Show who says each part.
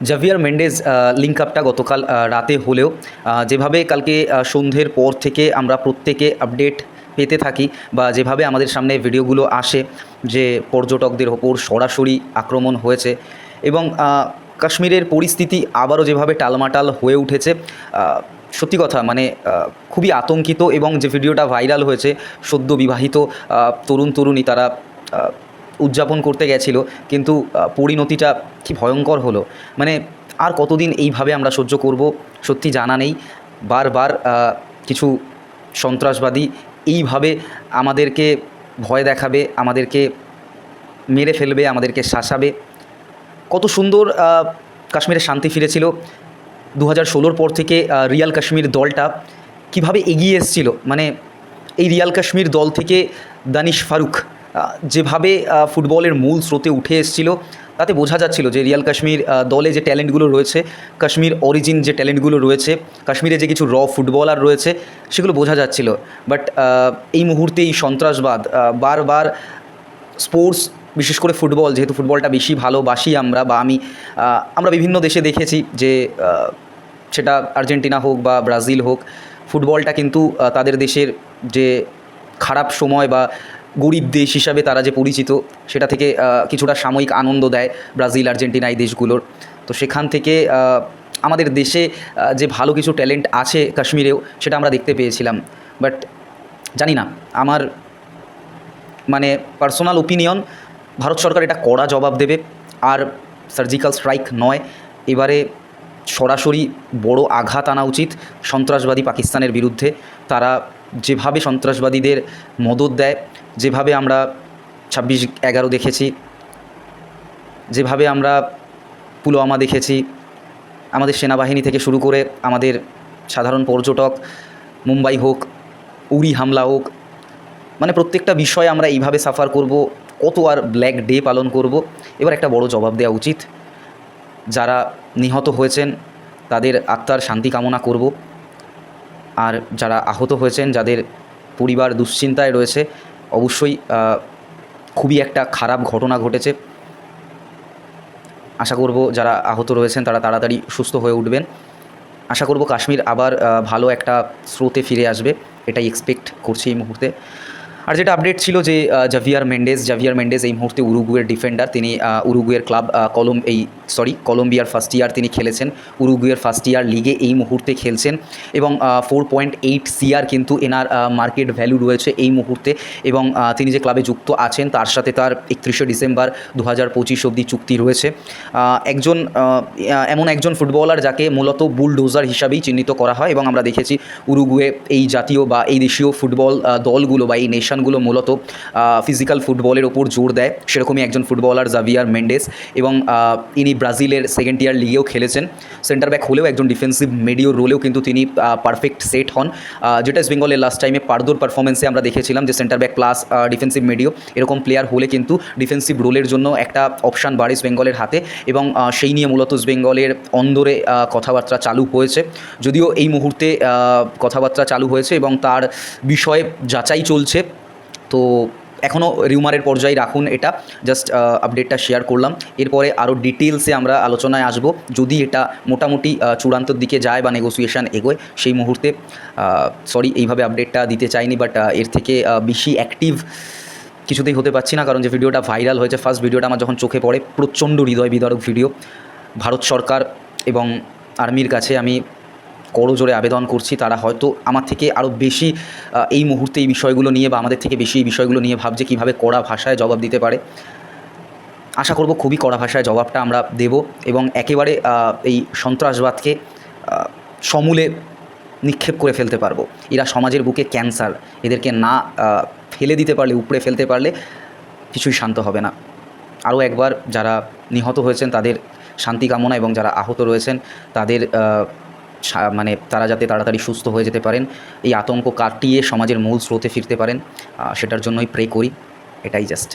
Speaker 1: Javier Mendez link আপটা গতকাল রাতে হলেও যেভাবে কালকে সন্ধ্যের পর থেকে আমরা প্রত্যেকে আপডেট পেতে থাকি বা যেভাবে আমাদের সামনে ভিডিওগুলো আসে যে পর্যটকদের ওপর সরাসরি আক্রমণ হয়েছে এবং কাশ্মীরের পরিস্থিতি আবারও যেভাবে টালমাটাল হয়ে উঠেছে সত্যি কথা মানে খুবই আতঙ্কিত এবং যে ভিডিওটা ভাইরাল হয়েছে, সদ্য বিবাহিত তরুণ তরুণী তারা উদযাপন করতে গেছিল, কিন্তু পরিণতিটা কি ভয়ঙ্কর হলো? মানে আর কতদিন এইভাবে আমরা সহ্য করব? সত্যি জানা নেই। বারবার কিছু সন্ত্রাসবাদী এইভাবে আমাদেরকে ভয় দেখাবে, আমাদেরকে মেরে ফেলবে, আমাদেরকে শাসাবে। কত সুন্দর কাশ্মীরে শান্তি ফিরেছিল। দু হাজার ষোলোর পর থেকে রিয়াল কাশ্মীর দলটা কীভাবে এগিয়ে এসেছিল? মানে এই রিয়াল কাশ্মীর দল থেকে দানিশ ফারুক যেভাবে ফুটবলের মূল স্রোতে উঠে এসেছিল, তাতে বোঝা যাচ্ছিল যে রিয়াল কাশ্মীর দলে যে ট্যালেন্টগুলো রয়েছে, কাশ্মীর অরিজিন যে ট্যালেন্টগুলো রয়েছে, কাশ্মীরে যে কিছু র ফুটবলার রয়েছে, সেগুলো বোঝা যাচ্ছিল। বাট এই মুহূর্তে এই সন্ত্রাসবাদ বারবার স্পোর্টস বিশেষ করে ফুটবল, যেহেতু ফুটবলটা বেশি ভালোবাসি আমরা বা আমি আমরা বিভিন্ন দেশে দেখেছি যে সেটা আর্জেন্টিনা হোক বা ব্রাজিল হোক, ফুটবলটা কিন্তু তাদের দেশের যে খারাপ সময় বা গরিব দেশ হিসাবে তারা যে পরিচিত, সেটা থেকে কিছুটা সাময়িক আনন্দ দেয় ব্রাজিল আর্জেন্টিনা এই দেশগুলোর। তো সেখান থেকে আমাদের দেশে যে ভালো কিছু ট্যালেন্ট আছে কাশ্মীরেও, সেটা আমরা দেখতে পেয়েছিলাম। বাট জানি না, আমার মানে পার্সোনাল ওপিনিয়ন, ভারত সরকার এটা কড়া জবাব দেবে। আর সার্জিক্যাল স্ট্রাইক নয়, এবারে সরাসরি বড় আঘাত আনা উচিত সন্ত্রাসবাদী পাকিস্তানের বিরুদ্ধে। তারা যেভাবে সন্ত্রাসবাদীদের মদত দেয় যেভাবে আমরা ছাব্বিশ এগারো দেখেছি, যেভাবে আমরা পুলওয়ামা দেখেছি, আমাদের সেনাবাহিনী থেকে শুরু করে আমাদের সাধারণ পর্যটক, মুম্বাই হোক, উড়ি হামলা হোক মানে প্রত্যেকটা বিষয়ে আমরা এইভাবে সাফার করব, কত আর ব্ল্যাক ডে পালন করব, এবার একটা বড় জবাব দেওয়া উচিত। যারা নিহত হয়েছেন, তাদের আত্মার শান্তি কামনা করব। আর যারা আহত হয়েছেন, যাদের পরিবার দুশ্চিন্তায় রয়েছে অবশ্যই খুবই একটা খারাপ ঘটনা ঘটেছে। আশা করব যারা আহত রয়েছেন তারা তাড়াতাড়ি সুস্থ হয়ে উঠবেন। আশা করব কাশ্মীর আবার ভালো একটা স্রোতে ফিরে আসবে, এটাই এক্সপেক্ট করছি এই মুহূর্তে। আর যেটা আপডেট ছিল যে জাভিয়ার মেন্ডেজ জাভিয়ার মেন্ডেজ এই মুহূর্তে উরুগুয়ের ডিফেন্ডার তিনি উরুগুয়ের ক্লাব কলম, এই সরি কলম্বিয়ার ফার্স্ট ইয়ার তিনি খেলেছেন। উরুগুয়ের ফার্স্ট ইয়ার লিগে এই মুহূর্তে খেলছেন এবং ফোর পয়েন্ট এইট সিআর কিন্তু এনার মার্কেট ভ্যালু রয়েছে এই মুহূর্তে এবং তিনি যে ক্লাবে যুক্ত আছেন তার সাথে তার একত্রিশে ডিসেম্বর দু হাজার পঁচিশ অবধি চুক্তি রয়েছে। একজন এমন একজন ফুটবলার যাকে মূলত বুলডোজার হিসাবেই চিহ্নিত করা হয় এবং আমরা দেখেছি উরুগুয়ে এই জাতীয় বা এই দেশীয় ফুটবল দলগুলো বা এই নেশনগুলো মূলত ফিজিক্যাল ফুটবলের ওপর জোর দেয়। সেরকমই একজন ফুটবলার জাভিয়ার মেন্ডেস এবং ইনি ব্রাজিলের সেকেন্ড ইয়ার লিগেও খেলেছেন। সেন্টার ব্যাক হলেও একজন ডিফেন্সিভ মিডিও রোলেও কিন্তু তিনি পারফেক্ট সেট হন। যেটা ইস্ট বেঙ্গলের লাস্ট টাইমে পারদোর পারফরমেন্সে আমরা দেখেছিলাম যে সেন্টার ব্যাক প্লাস ডিফেন্সিভ মিডিও এরকম প্লেয়ার হলে কিন্তু ডিফেন্সিভ রোলের জন্য একটা অপশান বাড়ে ইস্ট বেঙ্গলের হাতে এবং সেই নিয়ে মূলত ইস্ট বেঙ্গলের অন্দরে কথাবার্তা চালু হয়েছে। যদিও এই মুহূর্তে কথাবার্তা চালু হয়েছে এবং তার বিষয়ে যাচাই চলছে। তো এখনও রিউমারের পর্যায়ে রাখুন এটা। জাস্ট আপডেটটা শেয়ার করলাম। এরপরে আরও ডিটেলসে আমরা আলোচনায় আসব। যদি এটা মোটামুটি চূড়ান্তর দিকে যায় বা নেগোসিয়েশন এগোয়, সেই মুহূর্তে সরি এইভাবে আপডেটটা দিতে চাইনি বাট এর থেকে বেশি অ্যাক্টিভ কিছুতেই হতে পারছি না। কারণ যে ভিডিওটা ভাইরাল হয়েছে ফার্স্ট ভিডিওটা আমার যখন চোখে পড়ে, প্রচণ্ড হৃদয় বিদারক ভিডিও ভারত সরকার এবং আর্মির কাছে আমি করজোরে আবেদন করছি, তারা হয়তো আমার থেকে আরও বেশি এই মুহূর্তে এই বিষয়গুলো নিয়ে বা আমাদের থেকে বেশি এই বিষয়গুলো নিয়ে ভাবছে কীভাবে কড়া ভাষায় জবাব দিতে পারে। আশা করব খুবই কড়া ভাষায় জবাবটা আমরা দেব এবং একেবারে এই সন্ত্রাসবাদকে সমূলে নিক্ষেপ করে ফেলতে পারব। এরা সমাজের বুকে ক্যান্সার, এদেরকে না ফেলে দিতে পারলে, উপড়ে ফেলতে পারলে কিছুই শান্ত হবে না। আরও একবার যারা নিহত হয়েছেন তাদের শান্তি কামনা এবং যারা আহত রয়েছেন তাদের মানে তারা যাতে তাড়াতাড়ি সুস্থ হয়ে যেতে পারেন, এই আতঙ্ক কাটিয়ে সমাজের মূল স্রোতে ফিরতে পারেন সেটার জন্যই প্রে করি, এটাই জাস্ট